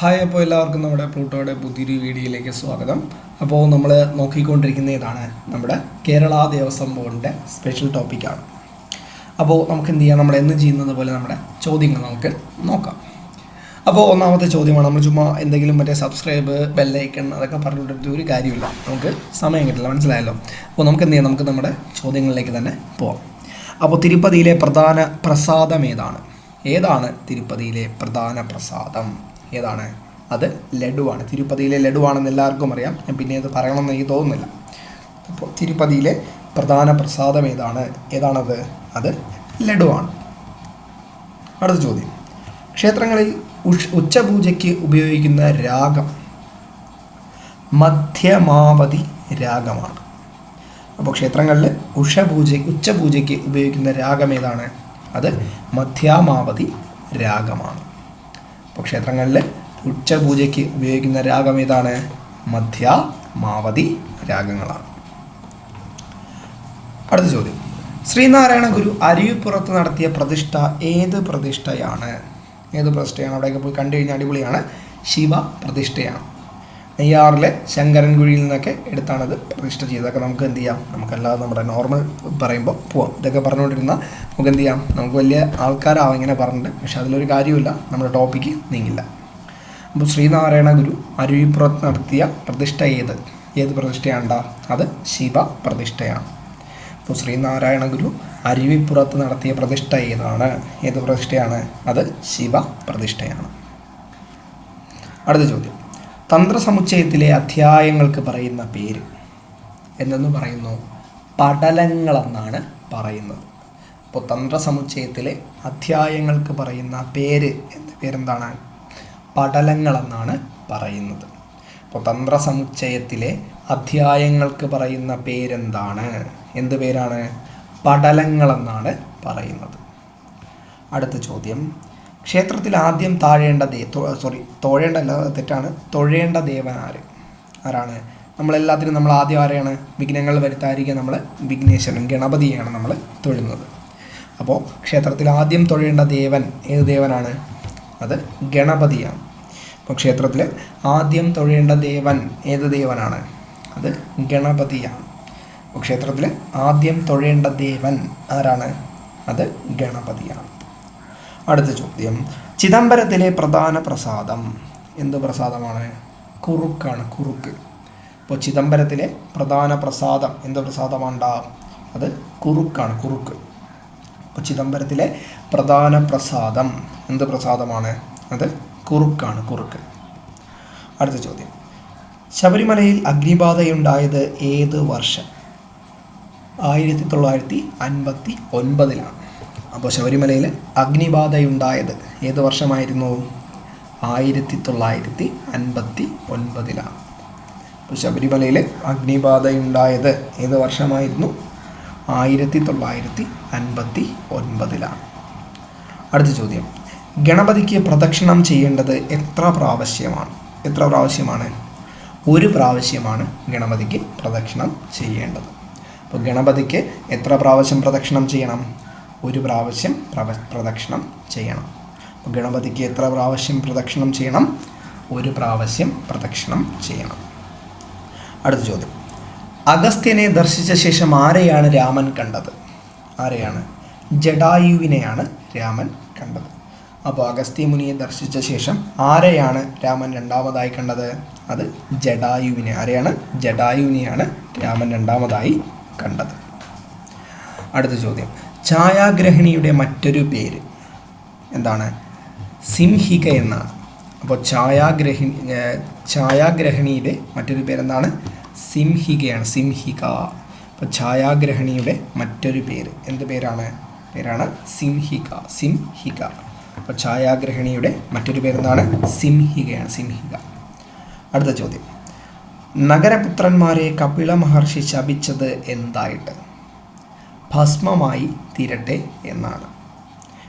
Hi അപ്പോൾ എല്ലാവർക്കും നമ്മുടെ പ്ലൂട്ടോയുടെ പുതിയൊരു വീഡിയോയിലേക്ക് സ്വാഗതം. അപ്പോൾ നമ്മൾ നോക്കിക്കൊണ്ടിരിക്കുന്ന ഇതാണ് നമ്മുടെ കേരള ദേവസ്വം ബോർഡിന്റെ സ്പെഷ്യൽ ടോപ്പിക്കാണ് അപ്പോൾ നമുക്ക് എന്ത് ചെയ്യാം? നമ്മൾ എന്ന് ചെയ്യുന്നത് പോലെ നമ്മുടെ ചോദ്യങ്ങൾ നമുക്ക് നോക്കാം. അപ്പോൾ ഒന്നാമത്തെ ചോദ്യമാണ് നമ്മൾ ചുമ്മാ എന്തെങ്കിലും മറ്റേ സബ്സ്ക്രൈബ് ബെല്ലൈക്കൺ അതൊക്കെ പറഞ്ഞിട്ട് ഒരു കാര്യമില്ല. നമുക്ക് സമയം കിട്ടില്ല മനസ്സിലായല്ലോ? അപ്പോൾ നമുക്ക് എന്ത് ചെയ്യാം? നമുക്ക് നമ്മുടെ ചോദ്യങ്ങളിലേക്ക് തന്നെ പോവാം. അപ്പോൾ തിരുപ്പതിയിലെ പ്രധാന പ്രസാദം ഏതാണ്? ഏതാണ് തിരുപ്പതിയിലെ പ്രധാന പ്രസാദം? ഏതാണ്? അത് ലഡുവാണ്. തിരുപ്പതിയിലെ ലഡുവാണെന്ന് എല്ലാവർക്കും അറിയാം. ഞാൻ പിന്നെ അത് പറയണമെന്ന് എനിക്ക് തോന്നുന്നില്ല. അപ്പോൾ തിരുപ്പതിയിലെ പ്രധാന പ്രസാദം ഏതാണ്? ഏതാണത്? അത് ലഡുവാണ്. അടുത്ത ചോദ്യം. ക്ഷേത്രങ്ങളിൽ ഉഷ് ഉച്ചപൂജയ്ക്ക് ഉപയോഗിക്കുന്ന രാഗം മധ്യമാവധി രാഗമാണ്. അപ്പോൾ ക്ഷേത്രങ്ങളിൽ ഉഷപൂജ ഉച്ചപൂജയ്ക്ക് ഉപയോഗിക്കുന്ന രാഗം ഏതാണ്? അത് മധ്യമാവധി രാഗമാണ്. അപ്പോൾ ക്ഷേത്രങ്ങളിൽ ഉച്ചപൂജയ്ക്ക് ഉപയോഗിക്കുന്ന രാഗം ഏതാണ്? മധ്യ മാവതി രാഗങ്ങളാണ്. അടുത്ത ചോദ്യം. ശ്രീനാരായണ ഗുരു അരുവിപ്പുറത്ത് നടത്തിയ പ്രതിഷ്ഠ ഏത് പ്രതിഷ്ഠയാണ്? ഏത് പ്രതിഷ്ഠയാണ്? അവിടെയൊക്കെ പോയി കണ്ടു കഴിഞ്ഞാൽ അടിപൊളിയാണ്. ശിവ പ്രതിഷ്ഠയാണ്. നെയ്യാറിലെ ശങ്കരൻകുഴിയിൽ നിന്നൊക്കെ എടുത്താണത് പ്രതിഷ്ഠ അതൊക്കെ നമുക്ക് എന്ത് ചെയ്യാം? നമുക്കല്ലാതെ നമ്മുടെ നോർമൽ പറയുമ്പോൾ പോവാം. ഇതൊക്കെ പറഞ്ഞുകൊണ്ടിരുന്ന നമുക്ക് എന്ത് ചെയ്യാം? നമുക്ക് വലിയ ആൾക്കാരാവും ഇങ്ങനെ പറഞ്ഞിട്ട്. പക്ഷെ അതിലൊരു കാര്യമില്ല നമ്മുടെ ടോപ്പിക്ക് നീങ്ങില്ല. അപ്പോൾ ശ്രീനാരായണ ഗുരു അരുവിപ്പുറത്ത് നടത്തിയ പ്രതിഷ്ഠ ഏത്? ഏത് പ്രതിഷ്ഠയാണ്ടാ? അത് ശിവ പ്രതിഷ്ഠയാണ്. അപ്പോൾ ശ്രീനാരായണ ഗുരു അരുവിപ്പുറത്ത് നടത്തിയ പ്രതിഷ്ഠ ഏതാണ്? ഏത് പ്രതിഷ്ഠയാണ്? അത് ശിവ പ്രതിഷ്ഠയാണ്. അടുത്ത ചോദ്യം. തന്ത്രസമുച്ചയത്തിലെ അധ്യായങ്ങൾക്ക് പറയുന്ന പേര് എന്തെന്ന് പറയുന്നു? പടലങ്ങളെന്നാണ് പറയുന്നത്. അപ്പോൾ തന്ത്രസമുച്ചയത്തിലെ അധ്യായങ്ങൾക്ക് പറയുന്ന പേര് എന്ന പേരെന്താണ്? പടലങ്ങളെന്നാണ് പറയുന്നത്. അപ്പോൾ തന്ത്രസമുച്ചയത്തിലെ അധ്യായങ്ങൾക്ക് പറയുന്ന പേരെന്താണ്? എന്ത് പേരാണ്? പടലങ്ങളെന്നാണ് പറയുന്നത്. അടുത്ത ചോദ്യം. ക്ഷേത്രത്തിൽ ആദ്യം താഴേണ്ട ദേ സോറി തോഴേണ്ട അല്ല തെറ്റാണ്. തൊഴേണ്ട ദേവൻ ആര് ആരാണ്? നമ്മളെല്ലാത്തിനും നമ്മൾ ആദ്യം ആരെയാണ്? വിഘ്നങ്ങൾ വരുത്താതിരിക്കുക നമ്മൾ വിഘ്നേശ്വരൻ ഗണപതിയാണ് നമ്മൾ തൊഴുന്നത്. അപ്പോൾ ക്ഷേത്രത്തിൽ ആദ്യം തൊഴേണ്ട ദേവൻ ഏത് ദേവനാണ്? അത് ഗണപതിയാണ്. അപ്പോൾ ക്ഷേത്രത്തിൽ ആദ്യം തൊഴേണ്ട ദേവൻ ഏത് ദേവനാണ്? അത് ഗണപതിയാണ്. അപ്പോൾ ക്ഷേത്രത്തിൽ ആദ്യം തൊഴേണ്ട ദേവൻ ആരാണ്? അത് ഗണപതിയാണ്. അടുത്ത ചോദ്യം. ചിദംബരത്തിലെ പ്രധാന പ്രസാദം എന്ത് പ്രസാദമാണ്? കുറുക്കാണ് കുറുക്ക്. ഇപ്പോൾ ചിദംബരത്തിലെ പ്രധാന പ്രസാദം എന്ത് പ്രസാദമാണ്ടാ? അത് കുറുക്കാണ് കുറുക്ക്. അപ്പോൾ ചിദംബരത്തിലെ പ്രധാന പ്രസാദം എന്ത് പ്രസാദമാണ്? അത് കുറുക്കാണ് കുറുക്ക്. അടുത്ത ചോദ്യം. ശബരിമലയിൽ അഗ്നിബാധയുണ്ടായത് ഏത് വർഷം? ആയിരത്തി തൊള്ളായിരത്തി അൻപത്തി ഒൻപതിലാണ്. അപ്പോൾ ശബരിമലയിൽ അഗ്നിബാധയുണ്ടായത് ഏത് വർഷമായിരുന്നു? ആയിരത്തി തൊള്ളായിരത്തി അൻപത്തി ഒൻപതിലാണ് അപ്പോൾ ശബരിമലയിൽ അഗ്നിബാധയുണ്ടായത് ഏത് വർഷമായിരുന്നു? ആയിരത്തി തൊള്ളായിരത്തി അൻപത്തി ഒൻപതിലാണ് അടുത്ത ചോദ്യം. ഗണപതിക്ക് പ്രദക്ഷിണം ചെയ്യേണ്ടത് എത്ര പ്രാവശ്യമാണ്? എത്ര പ്രാവശ്യമാണ്? ഒരു പ്രാവശ്യമാണ് ഗണപതിക്ക് പ്രദക്ഷിണം ചെയ്യേണ്ടത്. അപ്പോൾ ഗണപതിക്ക് എത്ര പ്രാവശ്യം പ്രദക്ഷിണം ചെയ്യണം? ഒരു പ്രാവശ്യം പ്രവ പ്രദക്ഷിണം ചെയ്യണം. അപ്പോൾ ഗണപതിക്ക് എത്ര പ്രാവശ്യം പ്രദക്ഷിണം ചെയ്യണം? ഒരു പ്രാവശ്യം പ്രദക്ഷിണം ചെയ്യണം. അടുത്ത ചോദ്യം. അഗസ്ത്യനെ ദർശിച്ച ശേഷം ആരെയാണ് രാമൻ കണ്ടത്? ആരെയാണ്? ജഡായുവിനെയാണ് രാമൻ കണ്ടത്. അപ്പോൾ അഗസ്ത്യ മുനിയെ ദർശിച്ച ശേഷം ആരെയാണ് രാമൻ രണ്ടാമതായി കണ്ടത്? അത് ജഡായുവിനെ ആരെയാണ്? ജഡായുവിനെയാണ് രാമൻ രണ്ടാമതായി കണ്ടത്. അടുത്ത ചോദ്യം. ഛായാഗ്രഹിണിയുടെ മറ്റൊരു പേര്. എന്താണ്? സിംഹിക എന്നാണ് അപ്പോൾ ഛായാഗ്രഹി ഛായാഗ്രഹിണിയുടെ മറ്റൊരു പേരെന്താണ്? സിംഹികയാണ്. സിംഹിക. അപ്പോൾ ഛായാഗ്രഹിണിയുടെ മറ്റൊരു പേര്. എന്ത് പേരാണ്? പേരാണ് സിംഹിക. സിംഹിക. അപ്പോൾ ഛായാഗ്രഹിണിയുടെ മറ്റൊരു പേരെന്താണ്? സിംഹികയാണ്. സിംഹിക. അടുത്ത ചോദ്യം. നഗരപുത്രന്മാരെ കപില മഹർഷി ശപിച്ചത് എന്തായിട്ട്? ഭസ്മമായി തീരട്ടെ എന്നാണ്.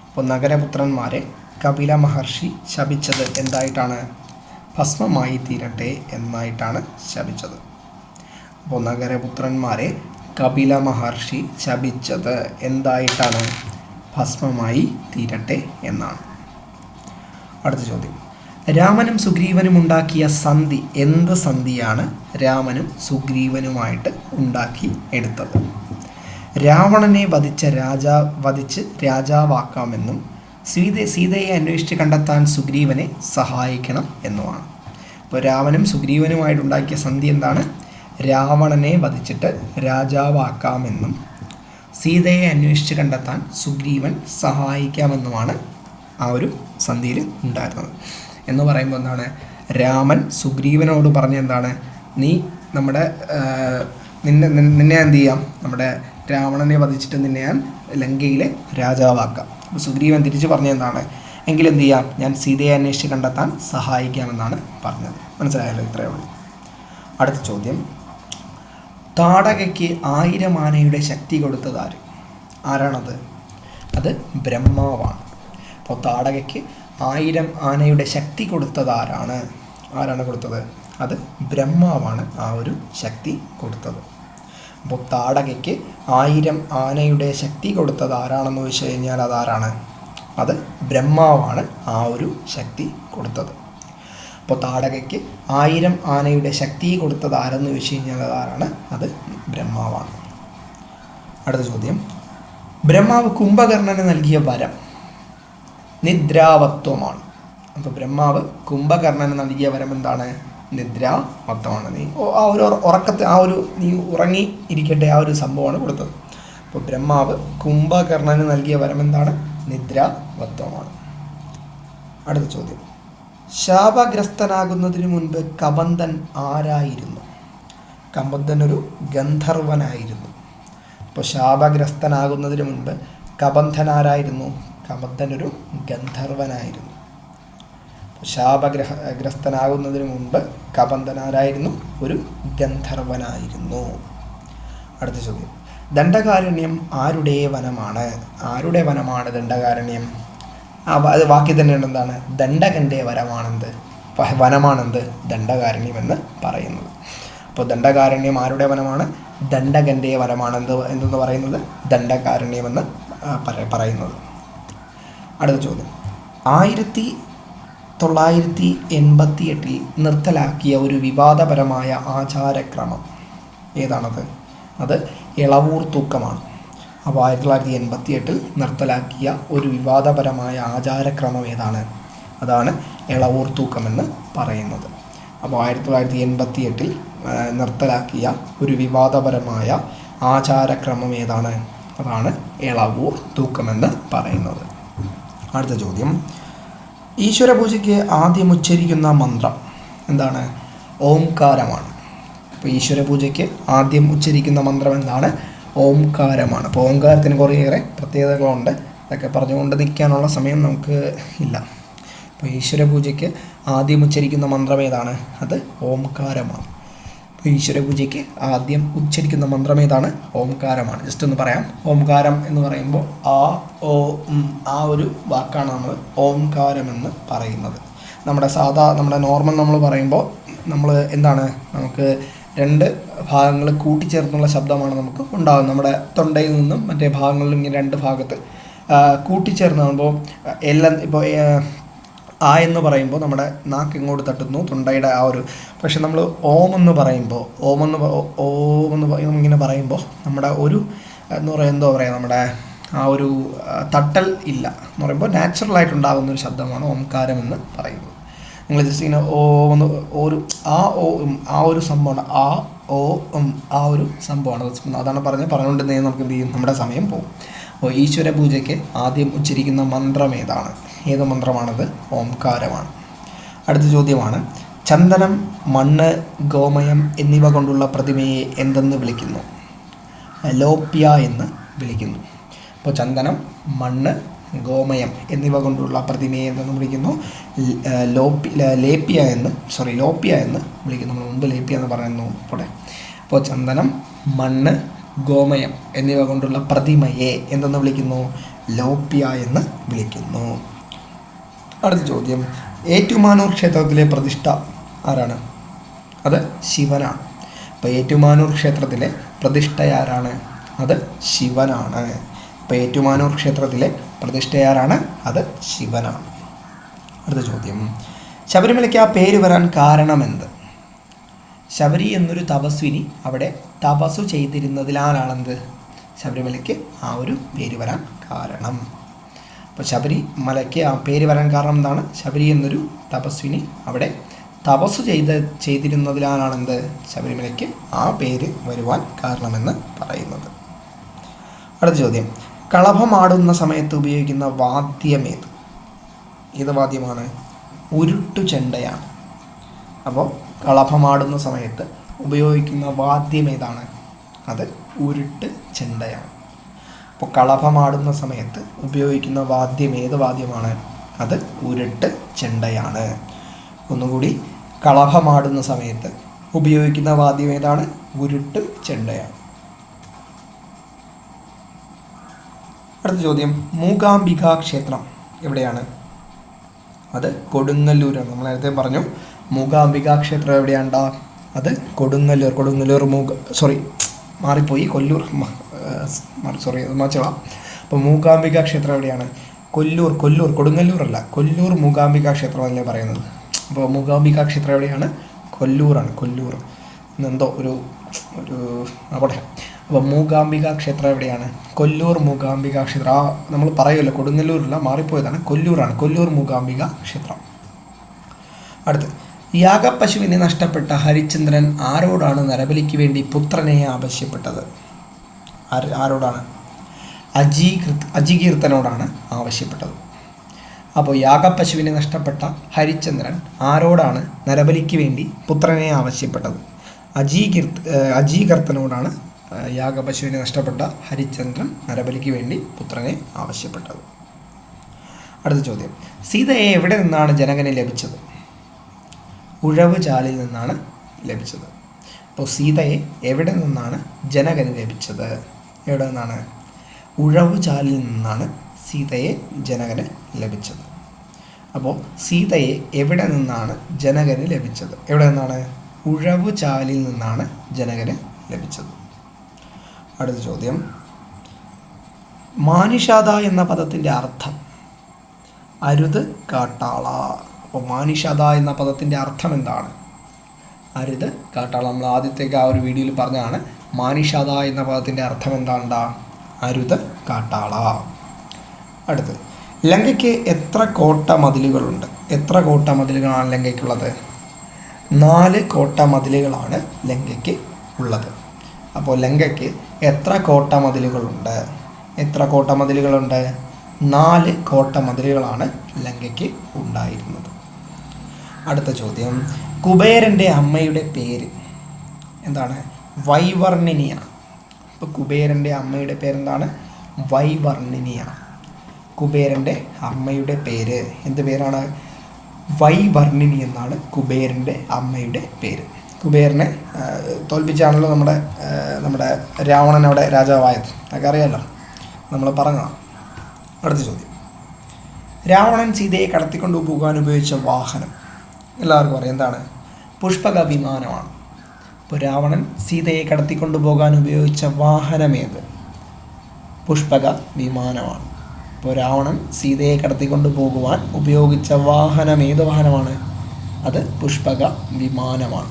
അപ്പോൾ നഗരപുത്രന്മാരെ കപില മഹർഷി ശപിച്ചത് എന്തായിട്ടാണ്? ഭസ്മമായി തീരട്ടെ എന്നായിട്ടാണ് ശപിച്ചത്. അപ്പോൾ നഗരപുത്രന്മാരെ കപില മഹർഷി ശപിച്ചത് എന്തായിട്ടാണ്? ഭസ്മമായി തീരട്ടെ എന്നാണ്. അടുത്ത ചോദ്യം. രാമനും സുഗ്രീവനും ഉണ്ടാക്കിയ സന്ധി എന്ത് സന്ധിയാണ് രാമനും സുഗ്രീവനുമായിട്ട് ഉണ്ടാക്കി എടുത്തത്? രാവണനെ വധിച്ച രാജാ വധിച്ച് രാജാവാക്കാമെന്നും സീത സീതയെ അന്വേഷിച്ച് കണ്ടെത്താൻ സുഗ്രീവനെ സഹായിക്കണം എന്നുമാണ്. അപ്പോൾ രാവണനും സുഗ്രീവനുമായിട്ടുണ്ടാക്കിയ സന്ധി എന്താണ്? രാവണനെ വധിച്ചിട്ട് രാജാവാക്കാമെന്നും സീതയെ അന്വേഷിച്ച് കണ്ടെത്താൻ സുഗ്രീവൻ സഹായിക്കാമെന്നുമാണ് ആ ഒരു സന്ധിയിൽ ഉണ്ടായിരുന്നത്. എന്ന് പറയുമ്പോൾ എന്താണ്? രാമൻ സുഗ്രീവനോട് പറഞ്ഞ എന്താണ്? നീ നമ്മുടെ നിന്നെ നിന്നെ എന്ത് ചെയ്യാം? നമ്മുടെ രാവണനെ വധിച്ചിട്ട് ഞാൻ ലങ്കയിലെ രാജാവാക്കാം. അപ്പോൾ സുഗ്രീവൻ തിരിച്ചു എങ്കിലും എന്ത് ചെയ്യാം? ഞാൻ സീതയെ അന്വേഷിച്ച് കണ്ടെത്താൻ സഹായിക്കാമെന്നാണ് പറഞ്ഞത്. മനസ്സിലായല്ലോ ഇത്രയേ ഉള്ളൂ. അടുത്ത ചോദ്യം. താടകയ്ക്ക് ആയിരം ആനയുടെ ശക്തി കൊടുത്തത് ആര്? ആരാണത്? അത് ബ്രഹ്മാവാണ്. അപ്പോൾ താടകയ്ക്ക് ആയിരം ആനയുടെ ശക്തി കൊടുത്തത് ആരാണ്? ആരാണ് കൊടുത്തത്? അത് ബ്രഹ്മാവാണ് ആ ഒരു ശക്തി കൊടുത്തത്. അപ്പോൾ താടകയ്ക്ക് ആയിരം ആനയുടെ ശക്തി കൊടുത്തത് ആരാണെന്ന് ചോദിച്ചു കഴിഞ്ഞാൽ അതാരാണ്? അത് ബ്രഹ്മാവാണ് ആ ഒരു ശക്തി കൊടുത്തത്. അപ്പോൾ താടകയ്ക്ക് ആയിരം ആനയുടെ ശക്തി കൊടുത്തത് ആരെന്ന് ചോദിച്ചു കഴിഞ്ഞാൽ അതാരാണ്? അത് ബ്രഹ്മാവാണ്. അടുത്ത ചോദ്യം. ബ്രഹ്മാവ് കുംഭകർണന് നൽകിയ വരം നിദ്രാവത്വമാണ്. അപ്പോൾ ബ്രഹ്മാവ് കുംഭകർണന് നൽകിയ വരം എന്താണ്? നിദ്രാവത്വമാണ് നീ ഓ- ആ ഒരു ഉറക്കത്തെ ആ ഒരു നീ ഉറങ്ങി ഇരിക്കട്ടെ ആ ഒരു സംഭവമാണ് കൊടുത്തത്. അപ്പോൾ ബ്രഹ്മാവ് കുംഭകർണന് നൽകിയ വരം എന്താണ്? നിദ്ര മൊത്തമാണ് അടുത്ത ചോദ്യം. ശാപഗ്രസ്തനാകുന്നതിന് മുൻപ് കബന്ധൻ ആരായിരുന്നു? കബന്ധൻ ഒരു ഗന്ധർവനായിരുന്നു. അപ്പോൾ ശാപഗ്രസ്തനാകുന്നതിന് മുൻപ് കബന്ധൻ ആരായിരുന്നു? കബന്ധൻ ഒരു ഗന്ധർവനായിരുന്നു. ശാപഗ്രഹ ഗ്രസ്തനാകുന്നതിന് മുമ്പ് കബന്ധനാരായിരുന്നു ഒരു ഗന്ധർവനായിരുന്നു. അടുത്ത ചോദ്യം. ദണ്ഡകാരുണ്യം ആരുടെ വനമാണ്? ആരുടെ വനമാണ് ദണ്ഡകാരുണ്യം? അത് വാക്കി തന്നെയാണ് എന്താണ്? ദണ്ഡകന്റെ വരമാണെന്ത്? വനമാണെന്ത്? ദണ്ഡകാരുണ്യം എന്ന് പറയുന്നത്. അപ്പോൾ ദണ്ഡകാരുണ്യം ആരുടെ വനമാണ്? ദണ്ഡകന്റെ വനമാണെന്ത് എന്തെന്ന് പറയുന്നത്? ദണ്ഡകാരുണ്യം എന്ന് പറയുന്നത്. അടുത്ത ചോദ്യം. ആയിരത്തി തൊള്ളായിരത്തി എൺപത്തി എട്ടിൽ നിർത്തലാക്കിയ ഒരു വിവാദപരമായ ആചാരക്രമം. ഏതാണത്? അത് ഇളവൂർ തൂക്കമാണ്. അപ്പോൾ ആയിരത്തി തൊള്ളായിരത്തി എൺപത്തി എട്ടിൽ നിർത്തലാക്കിയ ഒരു വിവാദപരമായ ആചാരക്രമം ഏതാണ്? അതാണ് ഇളവൂർ തൂക്കമെന്ന് പറയുന്നത്. അപ്പോൾ ആയിരത്തി തൊള്ളായിരത്തി എൺപത്തി എട്ടിൽ നിർത്തലാക്കിയ ഒരു വിവാദപരമായ ആചാരക്രമം ഏതാണ്? അതാണ് ഇളവൂർ തൂക്കമെന്ന് പറയുന്നത്. അടുത്ത ചോദ്യം. ഈശ്വര പൂജയ്ക്ക് ആദ്യം ഉച്ചരിക്കുന്ന മന്ത്രം എന്താണ്? ഓംകാരമാണ്. അപ്പോൾ ഈശ്വര പൂജയ്ക്ക് ആദ്യം ഉച്ചരിക്കുന്ന മന്ത്രം എന്താണ്? ഓംകാരമാണ്. അപ്പോൾ ഓംകാരത്തിന് കുറേയേറെ പ്രത്യേകതകളുണ്ട്. അതൊക്കെ പറഞ്ഞുകൊണ്ട് നിൽക്കാനുള്ള സമയം നമുക്ക് ഇല്ല. അപ്പോൾ ഈശ്വര പൂജയ്ക്ക് ആദ്യം ഉച്ചരിക്കുന്ന മന്ത്രം ഏതാണ്? അത് ഓംകാരമാണ്. അപ്പോൾ ഈശ്വര പൂജയ്ക്ക് ആദ്യം ഉച്ചരിക്കുന്ന മന്ത്രം ഏതാണ്? ഓംകാരമാണ്. ജസ്റ്റ് ഒന്ന് പറയാം. ഓംകാരം എന്ന് പറയുമ്പോൾ ആ ഓ ആ ഒരു വാക്കാണ് നമ്മൾ ഓംകാരം എന്ന് പറയുന്നത്. നമ്മുടെ സാധാ നമ്മുടെ നോർമൽ നമ്മൾ പറയുമ്പോൾ നമ്മൾ എന്താണ്? നമുക്ക് രണ്ട് ഭാഗങ്ങൾ കൂട്ടിച്ചേർന്നുള്ള ശബ്ദമാണ് നമുക്ക് ഉണ്ടാകുന്നത് നമ്മുടെ തൊണ്ടയിൽ നിന്നും മറ്റേ ഭാഗങ്ങളിൽ ഇങ്ങനെ രണ്ട് ഭാഗത്ത് കൂട്ടിച്ചേർന്നാകുമ്പോൾ എല്ലാം ഇപ്പോൾ ആ എന്ന് പറയുമ്പോൾ നമ്മുടെ നാക്ക് ഇങ്ങോട്ട് തട്ടുന്നു തൊണ്ടയുടെ ആ ഒരു പക്ഷെ നമ്മൾ ഓം എന്ന് പറയുമ്പോൾ ഓം എന്ന് ഓം എന്ന് ഇങ്ങനെ പറയുമ്പോൾ നമ്മുടെ ഒരു എന്ന് പറയുക എന്തോ പറയുക നമ്മുടെ ആ ഒരു തട്ടൽ ഇല്ല എന്ന് പറയുമ്പോൾ നാച്ചുറലായിട്ടുണ്ടാകുന്ന ഒരു ശബ്ദമാണ് ഓംകാരം എന്ന് പറയുന്നത്. നിങ്ങൾ ജസ്റ്റ് ഇങ്ങനെ ഓ എന്ന് ഒരു ആ ഓ ആ ഒരു സംഭവമാണ് ആ ഓ ആ ഒരു സംഭവമാണ്. അത് അതാണ് പറഞ്ഞ് പറഞ്ഞുകൊണ്ടിരുന്നെങ്കിൽ നമുക്ക് എന്ത് ചെയ്യും? നമ്മുടെ സമയം പോകും. അപ്പോൾ ഈശ്വര പൂജയ്ക്ക് ആദ്യം ഉച്ചരിക്കുന്ന മന്ത്രം ഏതാണ്? ഏത് മന്ത്രമാണത്? ഓംകാരമാണ്. അടുത്ത ചോദ്യമാണ് ചന്ദനം മണ്ണ് ഗോമയം എന്നിവ കൊണ്ടുള്ള പ്രതിമയെ എന്തെന്ന് വിളിക്കുന്നു? ലോപ്യ എന്ന് വിളിക്കുന്നു. അപ്പോൾ ചന്ദനം മണ്ണ് ഗോമയം എന്നിവ കൊണ്ടുള്ള പ്രതിമയെ എന്തെന്ന് വിളിക്കുന്നു? ലോപ്പി ലേപ്യ എന്ന് സോറി ലോപ്യ എന്ന് വിളിക്കുന്നു. നമ്മൾ മുമ്പ് ലേപ്യ എന്ന് പറയുന്നു. ഇവിടെ അപ്പോൾ ചന്ദനം മണ്ണ് ഗോമയം എന്നിവ കൊണ്ടുള്ള പ്രതിമയെ എന്തെന്ന് വിളിക്കുന്നു? ലോപ്യ എന്ന് വിളിക്കുന്നു. അടുത്ത ചോദ്യം. ഏറ്റുമാനൂർ ക്ഷേത്രത്തിലെ പ്രതിഷ്ഠ ആരാണ്? അത് ശിവനാണ്. അപ്പോൾ ഏറ്റുമാനൂർ ക്ഷേത്രത്തിലെ പ്രതിഷ്ഠ ആരാണ് അത് ശിവനാണ്. അപ്പോൾ ഏറ്റുമാനൂർ ക്ഷേത്രത്തിലെ പ്രതിഷ്ഠ ആരാണ് അത് ശിവനാണ്. അടുത്ത ചോദ്യം. ശബരിമലയ്ക്ക് ആ പേര് വരാൻ കാരണമെന്ത്? ശബരി എന്നൊരു തപസ്വിനി അവിടെ തപസ്സു ചെയ്തിരുന്നതിനാലാണെന്ത് ശബരിമലയ്ക്ക് ആ ഒരു പേര് വരാൻ കാരണം. അപ്പോൾ ശബരി മലയ്ക്ക് ആ പേര് വരാൻ കാരണം എന്താണ്? ശബരി എന്നൊരു തപസ്വിനി അവിടെ തപസ് ചെയ്ത് ചെയ്തിരുന്നതിനാലാണെന്ത്? ശബരിമലയ്ക്ക് ആ പേര് വരുവാൻ കാരണമെന്ന് പറയുന്നത്. അടുത്ത ചോദ്യം. കളഭമാടുന്ന സമയത്ത് ഉപയോഗിക്കുന്ന വാദ്യമേത് ഏത്? വാദ്യമാണ്? ഉരുട്ടു ചെണ്ടയാണ്. അപ്പോൾ കളഭമാടുന്ന സമയത്ത് ഉപയോഗിക്കുന്ന വാദ്യം ഏതാണ്? അത് ഉരുട്ട് ചെണ്ടയാണ്. അപ്പോൾ കളഭമാടുന്ന സമയത്ത് ഉപയോഗിക്കുന്ന വാദ്യം ഏത് വാദ്യമാണ്? അത് ഉരുട്ട് ചെണ്ടയാണ്. ഒന്നുകൂടി കളഭമാടുന്ന സമയത്ത് ഉപയോഗിക്കുന്ന വാദ്യം ഏതാണ്? ഉരുട്ട് ചെണ്ടയാണ്. അടുത്ത ചോദ്യം മൂകാംബിക ക്ഷേത്രം എവിടെയാണ്? അത് കൊടുങ്ങല്ലൂരാണ്. നമ്മൾ നേരത്തെ പറഞ്ഞു മൂകാംബിക ക്ഷേത്രം എവിടെയാണ് അത് കൊടുങ്ങല്ലൂർ കൊടുങ്ങല്ലൂർ മൂക സോറി മാറിപ്പോയി കൊല്ലൂർ. സോറി മച്ചള അപ്പോൾ മൂകാംബിക ക്ഷേത്രം എവിടെയാണ്? കൊല്ലൂർ കൊല്ലൂർ കൊടുങ്ങല്ലൂർ അല്ല കൊല്ലൂർ മൂകാംബിക ക്ഷേത്രം അല്ലേ പറയുന്നത്. അപ്പോൾ മൂകാംബിക ക്ഷേത്രം എവിടെയാണ്? കൊല്ലൂറാണ് കൊല്ലൂർ. എന്തോ ഒരു ഒരു അവിടെ. അപ്പോൾ മൂകാംബിക ക്ഷേത്രം എവിടെയാണ്? കൊല്ലൂർ മൂകാംബിക ക്ഷേത്രം. ആ നമ്മൾ പറയുമല്ലോ കൊടുങ്ങല്ലൂരല്ല മാറിപ്പോയതാണ്. കൊല്ലൂറാണ് കൊല്ലൂർ മൂകാംബിക ക്ഷേത്രം. അടുത്ത് യാഗപശുവിനെ നഷ്ടപ്പെട്ട ഹരിചന്ദ്രൻ ആരോടാണ് നരബലിക്ക് വേണ്ടി പുത്രനെ ആവശ്യപ്പെട്ടത്? ആര് ആരോടാണ്? അജീകൃത് അജികീർത്തനോടാണ് ആവശ്യപ്പെട്ടത്. അപ്പോൾ യാഗപശുവിനെ നഷ്ടപ്പെട്ട ഹരിചന്ദ്രൻ ആരോടാണ് നരബലിക്ക് വേണ്ടി പുത്രനെ ആവശ്യപ്പെട്ടത്? അജീകീർത്ത് അജീകർത്തനോടാണ് യാഗപശുവിനെ നഷ്ടപ്പെട്ട ഹരിചന്ദ്രൻ നരബലിക്ക് വേണ്ടി പുത്രനെ ആവശ്യപ്പെട്ടത്. അടുത്ത ചോദ്യം. സീതയെ എവിടെ നിന്നാണ് ജനകന് ലഭിച്ചത്? ഉഴവ് ചാലിൽ നിന്നാണ് ലഭിച്ചത്. അപ്പോൾ സീതയെ എവിടെ നിന്നാണ് ജനകന് ലഭിച്ചത്? എവിടെ നിന്നാണ് ഉഴവ് ചാലിൽ നിന്നാണ് സീതയെ ജനകന് ലഭിച്ചത്. അപ്പോൾ സീതയെ എവിടെ നിന്നാണ് ജനകന് ലഭിച്ചത്? എവിടെ നിന്നാണ് ഉഴവ് ചാലിൽ നിന്നാണ് ജനകന് ലഭിച്ചത്. അടുത്ത ചോദ്യം. മാനിഷാദ എന്ന പദത്തിന്റെ അർത്ഥം അരുത് കാട്ടാള. അപ്പോൾ മാനിഷാദ എന്ന പദത്തിന്റെ അർത്ഥം എന്താണ്? അരുത് കാട്ടാള. നമ്മൾ ആദ്യത്തേക്ക് ആ ഒരു വീഡിയോയിൽ പറഞ്ഞതാണ് മാനിഷാദ എന്ന പദത്തിന്റെ അർത്ഥം എന്താണ്ടാ അരുത് കാട്ടാള. അടുത്ത് ലങ്കയ്ക്ക് എത്ര കോട്ട മതിലുകളുണ്ട്? എത്ര കോട്ട മതിലുകളാണ് ലങ്കയ്ക്കുള്ളത്? നാല് കോട്ട മതിലുകളാണ് ലങ്കയ്ക്ക് ഉള്ളത്. അപ്പോൾ ലങ്കയ്ക്ക് എത്ര കോട്ട മതിലുകളുണ്ട്? എത്ര കോട്ട മതിലുകളുണ്ട്? നാല് കോട്ട മതിലുകളാണ് ലങ്കയ്ക്ക് ഉണ്ടായിരുന്നത്. അടുത്ത ചോദ്യം. കുബേരന്റെ അമ്മയുടെ പേര് എന്താണ്? വൈവർണിനിയാണ് അപ്പോൾ കുബേരന്റെ അമ്മയുടെ പേരെന്താണ്? വൈവർണിനിയാണ് കുബേരന്റെ അമ്മയുടെ പേര്. എന്ത് പേരാണ്? വൈവർണിനി എന്നാണ് കുബേരന്റെ അമ്മയുടെ പേര്. കുബേരനെ തോൽപ്പിച്ചാണല്ലോ നമ്മുടെ നമ്മുടെ രാവണൻ അവിടെ രാജാവായത്. അതൊക്കെ അറിയാമല്ലോ നമ്മൾ പറഞ്ഞതാണ് അടുത്ത ചോദ്യം. രാവണൻ സീതയെ കടത്തിക്കൊണ്ടു പോകാൻ ഉപയോഗിച്ച വാഹനം. എല്ലാവർക്കും അറിയാം. എന്താണ്? പുഷ്പക വിമാനമാണ് അപ്പോൾ രാവണൻ സീതയെ കടത്തിക്കൊണ്ടുപോകാൻ ഉപയോഗിച്ച വാഹനമേത്? പുഷ്പക വിമാനമാണ്. ഇപ്പോൾ രാവണൻ സീതയെ കടത്തിക്കൊണ്ടു പോകുവാൻ ഉപയോഗിച്ച വാഹനം ഏത് വാഹനമാണ്? അത് പുഷ്പക വിമാനമാണ്.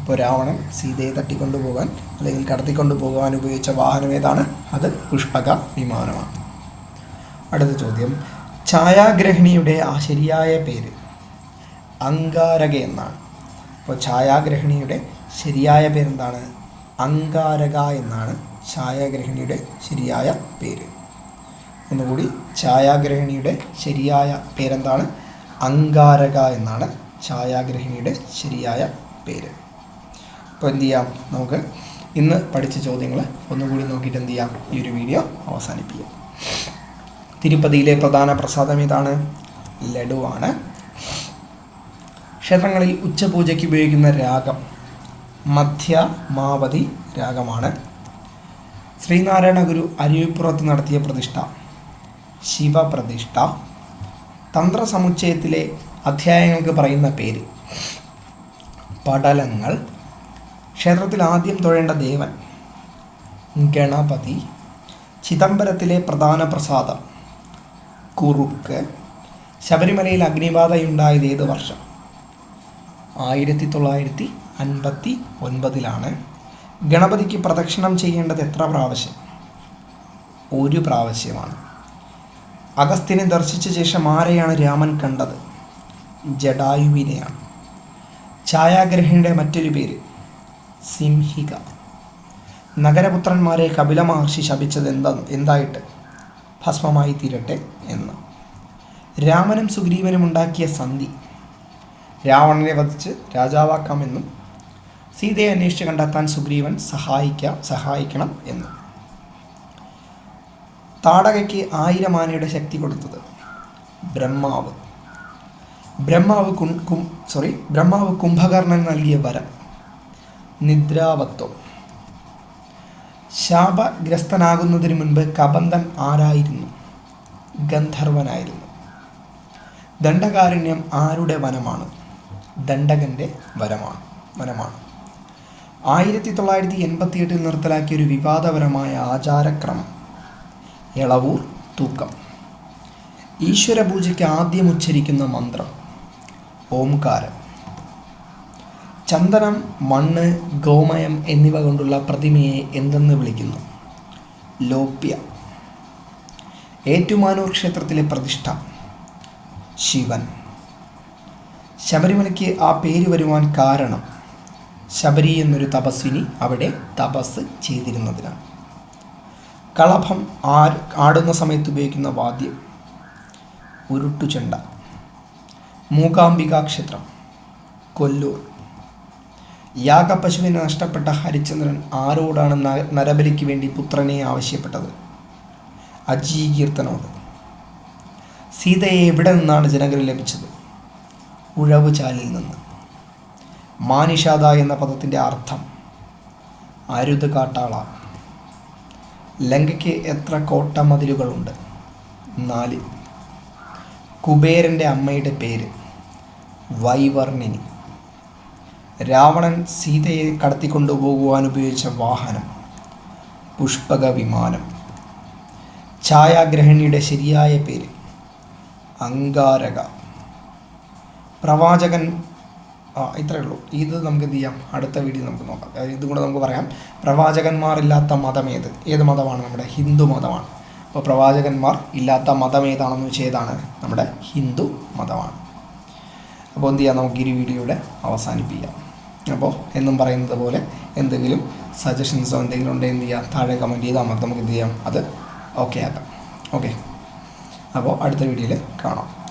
ഇപ്പോൾ രാവണൻ സീതയെ തട്ടിക്കൊണ്ടു പോകാൻ അല്ലെങ്കിൽ കടത്തിക്കൊണ്ടു പോകാൻ ഉപയോഗിച്ച വാഹനം ഏതാണ്? അത് പുഷ്പക വിമാനമാണ്. അടുത്ത ചോദ്യം. ഛായാഗ്രഹിണിയുടെ ആ ശരിയായ പേര് അങ്കാരക എന്നാണ്. അപ്പോൾ ഛായാഗ്രഹിണിയുടെ ശരിയായ പേരെന്താണ്? അങ്കാരക എന്നാണ് ഛായാഗ്രഹിണിയുടെ ശരിയായ പേര്. ഒന്നുകൂടി ഛായാഗ്രഹിണിയുടെ ശരിയായ പേരെന്താണ്? അങ്കാരക എന്നാണ് ഛായാഗ്രഹിണിയുടെ ശരിയായ പേര്. അപ്പോൾ എന്ത് ചെയ്യാം നമുക്ക് ഇന്ന് പഠിച്ച ചോദ്യങ്ങൾ ഒന്നുകൂടി നോക്കിയിട്ട് എന്ത് ചെയ്യാം? ഈ ഒരു വീഡിയോ അവസാനിപ്പിക്കാം. തിരുപ്പതിയിലെ പ്രധാന പ്രസാദം ഏതാണ്? ലഡുവാണ്. ക്ഷേത്രങ്ങളിൽ ഉച്ചപൂജയ്ക്ക് ഉപയോഗിക്കുന്ന രാഗം. മധ്യ മാവതി രാഗമാണ്. ശ്രീനാരായണ ഗുരു അരുവിപ്പുറത്ത് നടത്തിയ പ്രതിഷ്ഠ ശിവപ്രതിഷ്ഠ. തന്ത്രസമുച്ചയത്തിലെ അധ്യായങ്ങൾക്ക് പറയുന്ന പേര് പടലങ്ങൾ ക്ഷേത്രത്തിൽ ആദ്യം തൊഴേണ്ട ദേവൻ ഗണപതി. ചിദംബരത്തിലെ പ്രധാന പ്രസാദം കുറുക്ക്. ശബരിമലയിൽ അഗ്നിബാധയുണ്ടായത് ഏത് വർഷം? ആയിരത്തി തൊള്ളായിരത്തി അൻപത്തി ഒൻപതിലാണ് ഗണപതിക്ക് പ്രദക്ഷിണം ചെയ്യേണ്ടത് എത്ര പ്രാവശ്യം? ഒരു പ്രാവശ്യമാണ്. അഗസ്ത്യനെ ദർശിച്ച ശേഷം ആരെയാണ് രാമൻ കണ്ടത്? ജഡായുവിനെയാണ്. ഛായാഗ്രഹിയുടെ മറ്റൊരു പേര് സിംഹിക. നഗരപുത്രന്മാരെ കപില മഹർഷി ശപിച്ചത് എന്താ എന്തായിട്ട്? ഭസ്മമായി തീരട്ടെ എന്ന്. രാമനും സുഗ്രീവനും ഉണ്ടാക്കിയ സന്ധി. രാവണനെ വധിച്ച് രാജാവാക്കാമെന്നും സീതയെ അന്വേഷിച്ച് കണ്ടെത്താൻ സുഗ്രീവൻ സഹായിക്കാം സഹായിക്കണം എന്ന്. താടകയ്ക്ക് ആയിരം ആനയുടെ ശക്തി കൊടുത്തത് ബ്രഹ്മാവ്. ബ്രഹ്മാവ് കും കും സോറി ബ്രഹ്മാവ് കുംഭകർണൻ നൽകിയ വരം നിദ്രാവത്വം. ശാപഗ്രസ്തനാകുന്നതിന് മുൻപ് കബന്ധൻ ആരായിരുന്നു? ഗന്ധർവനായിരുന്നു. ദണ്ഡകാരുണ്യം ആരുടെ വനമാണ്? ദണ്ഡകന്റെ വരമാണ് വനമാണ്. ആയിരത്തി തൊള്ളായിരത്തി എൺപത്തിയെട്ടിൽ നിർത്തലാക്കിയ ഒരു വിവാദപരമായ ആചാരക്രമം. ഇളവൂർ തൂക്കം. ഈശ്വര പൂജയ്ക്ക് ആദ്യം ഉച്ചരിക്കുന്ന മന്ത്രം. ഓംകാരം. ചന്ദനം മണ്ണ് ഗോമയം എന്നിവ കൊണ്ടുള്ള പ്രതിമയെ എന്തെന്ന് വിളിക്കുന്നു? ലോപ്യ. ഏറ്റുമാനൂർ ക്ഷേത്രത്തിലെ പ്രതിഷ്ഠ. ശിവൻ. ശബരിമലയ്ക്ക് ആ പേര് വരുവാൻ കാരണം ശബരി എന്നൊരു തപസ്വിനി അവിടെ തപസ് ചെയ്തിരുന്നതിനാണ്. കളഭം ആർ ആടുന്ന സമയത്ത് ഉപയോഗിക്കുന്ന വാദ്യം ഉരുട്ടുചെണ്ട മൂകാംബിക ക്ഷേത്രം കൊല്ലൂർ. യാഗപശുവിന് നഷ്ടപ്പെട്ട ഹരിചന്ദ്രൻ ആരോടാണ് നരബലിക്ക് വേണ്ടി പുത്രനെ ആവശ്യപ്പെട്ടത്? അജീകീർത്തനോട്. സീതയെ എവിടെ നിന്നാണ് ജനകന് ലഭിച്ചത്? ഉഴവുചാലിൽ നിന്ന്. മാനിഷാദ എന്ന പദത്തിന്റെ അർത്ഥം. അരുത് കാട്ടാള. ലങ്കയ്ക്ക് എത്ര കോട്ടമതിലുകളുണ്ട്? നാല്. കുബേരന്റെ അമ്മയുടെ പേര് വൈവർണിനി രാവണൻ സീതയെ കടത്തിക്കൊണ്ടുപോകുവാൻ ഉപയോഗിച്ച വാഹനം പുഷ്പക വിമാനം ഛായാഗ്രഹണിയുടെ ശരിയായ പേര് അങ്കാരക. പ്രവാചകൻ ഇത്രയേ ഉള്ളൂ. ഇത് നമുക്ക് എന്ത് ചെയ്യാം? അടുത്ത വീഡിയോ നമുക്ക് നോക്കാം. ഇതും കൂടെ നമുക്ക് പറയാം. പ്രവാചകന്മാരില്ലാത്ത മതം ഏത്? ഏത് മതമാണ്? നമ്മുടെ ഹിന്ദു മതമാണ്. അപ്പോൾ പ്രവാചകന്മാർ ഇല്ലാത്ത മതം ഏതാണെന്ന് വെച്ചാൽ ഏതാണ്? നമ്മുടെ ഹിന്ദു മതമാണ്. അപ്പോൾ എന്ത് ചെയ്യാം? നമുക്ക് ഈ വീഡിയോയുടെ അവസാനിപ്പിക്കാം. അപ്പോൾ എന്നും പറയുന്നത് പോലെ എന്തെങ്കിലും സജഷൻസോ എന്തെങ്കിലും ഉണ്ടെങ്കിൽ എന്ത് ചെയ്യാം? താഴെ കമന്റ് ചെയ്താൽ മതി. നമുക്ക് എന്ത് ചെയ്യാം? അത് ഓക്കെ ആക്കാം. ഓക്കെ അപ്പോൾ അടുത്ത വീഡിയോയിൽ കാണാം.